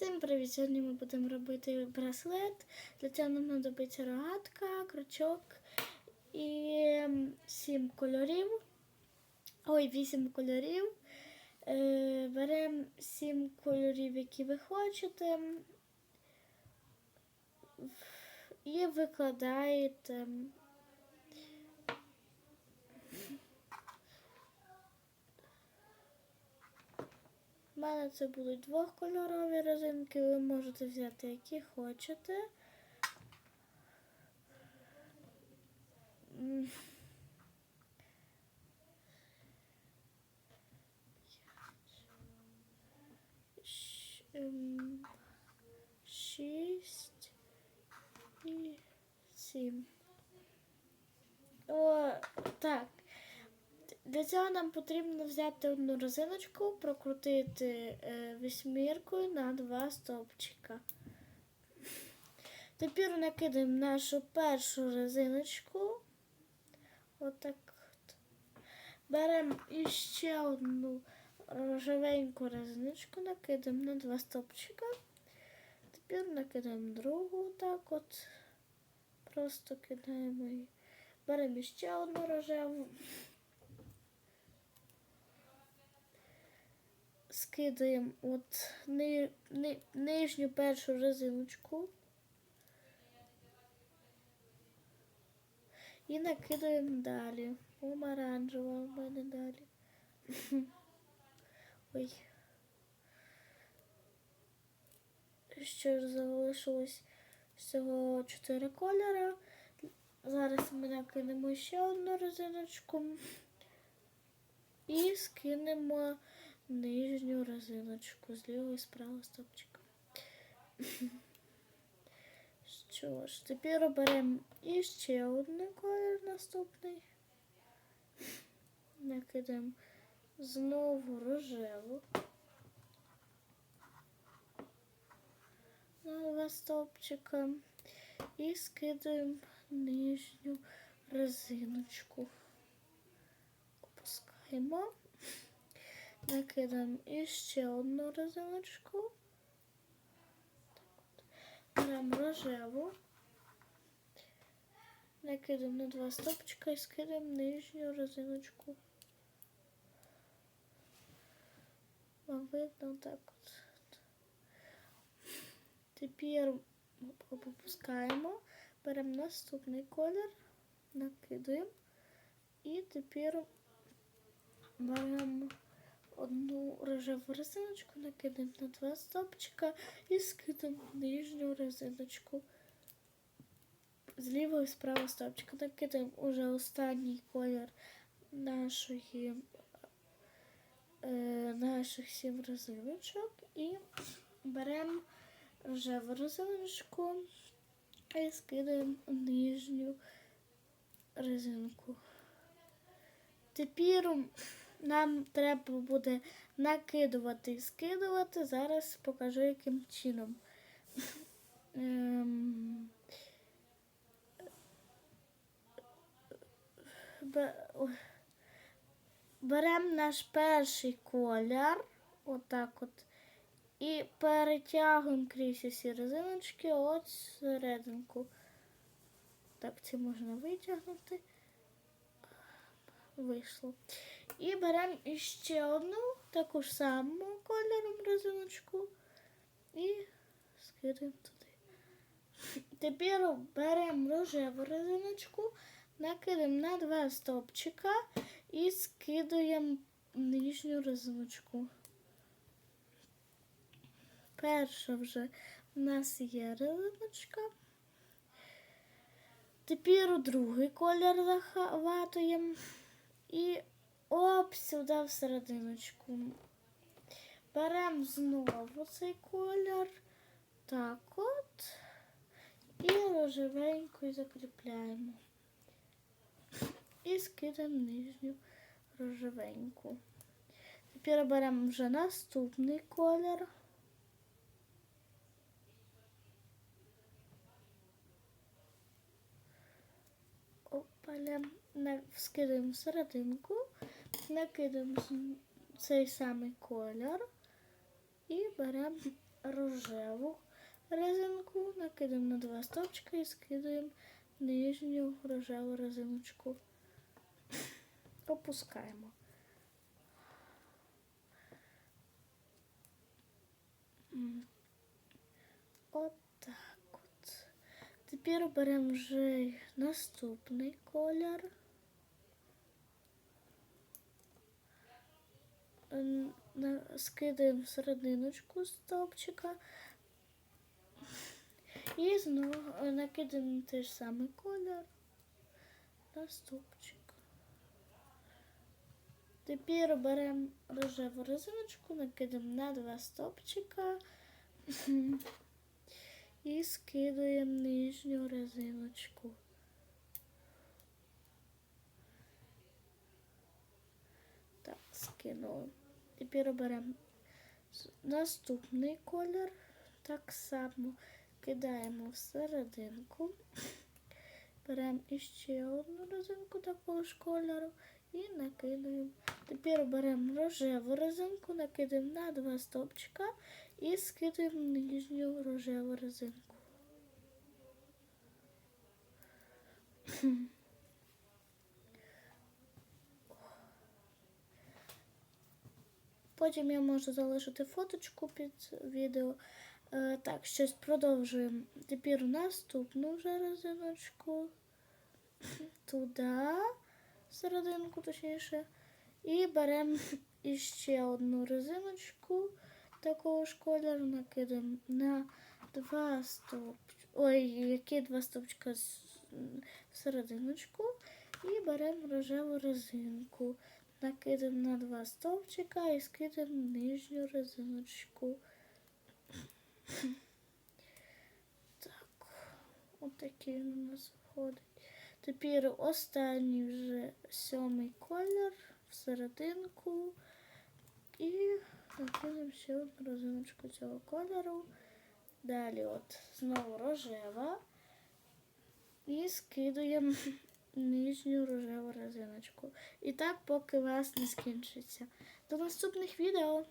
Всім привіт! Сьогодні ми будемо робити браслет. Для цього нам знадобиться рогатка, крючок і ем, сім кольорів. Ой, вісім кольорів. Е, беремо сім кольорів, які ви хочете. І викладаєте. У мене це будуть двохкольорові резинки, ви можете взяти які хочете. Шість і сім. О, так. Для цього нам потрібно взяти одну резиночку, прокрутити е, восьміркою на два стовпчика. Тепер накидаємо нашу першу резиночку. Отак. от. Беремо іще одну рожевеньку резиночку, накидаємо на два стовпчика. Тепер накидаємо другу, так от. Просто кидаємо її. Беремо ще одну рожеву. Скидаємо от ни, ни, нижню першу резиночку і накидаємо далі. Помаранжева в мене далі. Ой. Ще залишилось всього 4 кольори. Зараз ми накинемо ще одну резиночку і скинемо нижню резиночку з лівого і з правого стопчика. Що ж, тепер беремо іще один колір наступний. Накидаємо знову рожеву. На два стовпчика і скидаємо нижню резиночку. Опускаємо. Накидаємо іще одну резиночку. Беремо рожеву. Накидаємо на два стопчика і скидаємо нижню резиночку. Вам видно так от. Тепер опускаємо, беремо наступний колір, накидаємо і тепер беремо одну рожеву резиночку, накидаємо на два стопчика і скидаємо нижню резиночку. З лівого і з правого стопчика. Накидаємо уже останній колір нашої, е, наших сім резиночок і беремо рожеву резиночку і скидаємо нижню резинку. Тепер нам треба буде накидувати і скидувати. Зараз покажу, яким чином. Ем. Беремо наш перший колір, отак от, і перетягуємо крізь усі резиночки от серединку. Так, це можна витягнути. Вийшло. І беремо іще одну таку ж саму кольором резиночку і скидаємо туди. Тепер беремо рожеву резиночку, накидаємо на два стовпчика і скидаємо нижню резиночку. Перша вже в нас є резиночка. Тепер другий колір захватуємо і оп, сюди в серединочку. Беремо знову цей колір. Так от. І рожевенькою закріпляємо. І скидаємо нижню рожевеньку. Тепер беремо вже наступний колір. Опаля, скидаємо серединку, накидаємо цей самий колір і беремо рожеву резинку, накидаємо на два стовпчика і скидаємо нижню рожеву резиночку. Опускаємо. Отак от. Тепер беремо вже наступний колір. М, на- Скидаємо серединочку стовпчика. І знову е, накидаємо той ж самий колір на стовпчик. Тепер беремо рожеву резиночку, накидаємо на два стовпчика і скидаємо нижню резиночку. Так. Тепер беремо наступний колір. Так само кидаємо в серединку. Беремо іще одну резинку такого ж кольору і накидаємо. Тепер беремо рожеву резинку, накидаємо на два стовпчика і скидаємо нижню рожеву резинку. Потім я можу залишити фоточку під відео. Е, так, щось продовжуємо. Тепер наступну вже резиночку. Туди, серединку точніше. І беремо іще одну резиночку такого ж кольору, накидаємо на два стовпчика. Ой, які два стовпчика в серединочку. І беремо рожеву резинку. Накидаємо на два стовпчика і скидаємо нижню резиночку. Так, отакий він у нас виходить. Тепер останній вже сьомий колір серединку. І накидаємо ще одну резиночку цього кольору. Далі от знову рожева. І скидуємо нижню рожеву резиночку. І так, поки вас не скінчиться. До наступних відео!